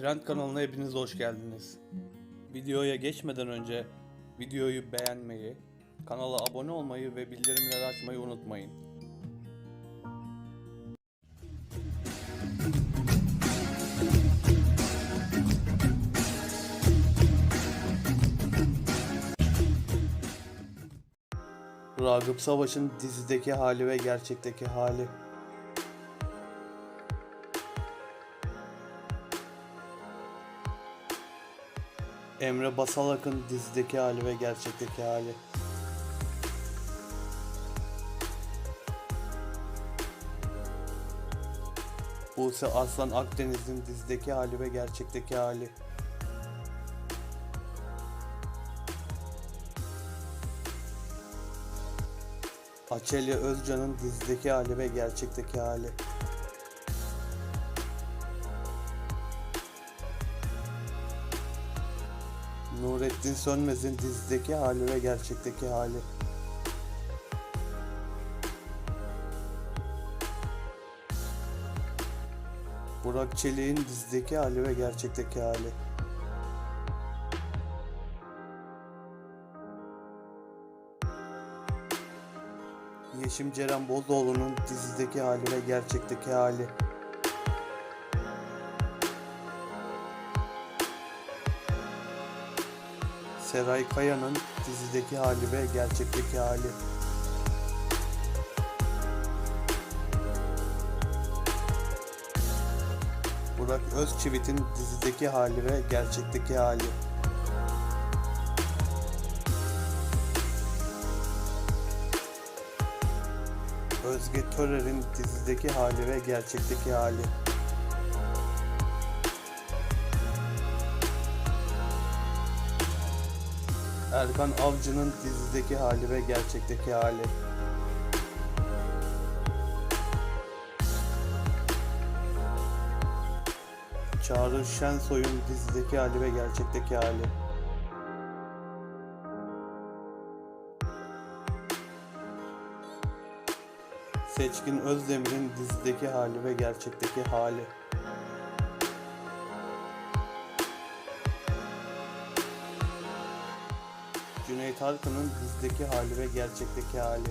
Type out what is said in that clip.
Trend kanalına hepiniz hoş geldiniz. Videoya geçmeden önce videoyu beğenmeyi, kanala abone olmayı ve bildirimleri açmayı unutmayın. Ragıp Savaş'ın dizideki hali ve gerçekteki hali. Emre Basalak'ın dizideki hali ve gerçekteki hali. Buse Arslan Akdeniz'in dizideki hali ve gerçekteki hali. Açelya Özcan'ın dizideki hali ve gerçekteki hali. Nurettin Sönmez'in dizideki hali ve gerçekteki hali. Burak Çelik'in dizideki hali ve gerçekteki hali. Yeşim Ceren Bozoğlu'nun dizideki hali ve gerçekteki hali. Seray Kaya'nın dizideki hali ve gerçekteki hali. Burak Özçivit'in dizideki hali ve gerçekteki hali. Özge Törer'in dizideki hali ve gerçekteki hali. Erkan Avcı'nın dizideki hali ve gerçekteki hali. Çağrı Şensoy'un dizideki hali ve gerçekteki hali. Seçkin Özdemir'in dizideki hali ve gerçekteki hali. Cüneyt Arkın'ın dizideki hali ve gerçekteki hali.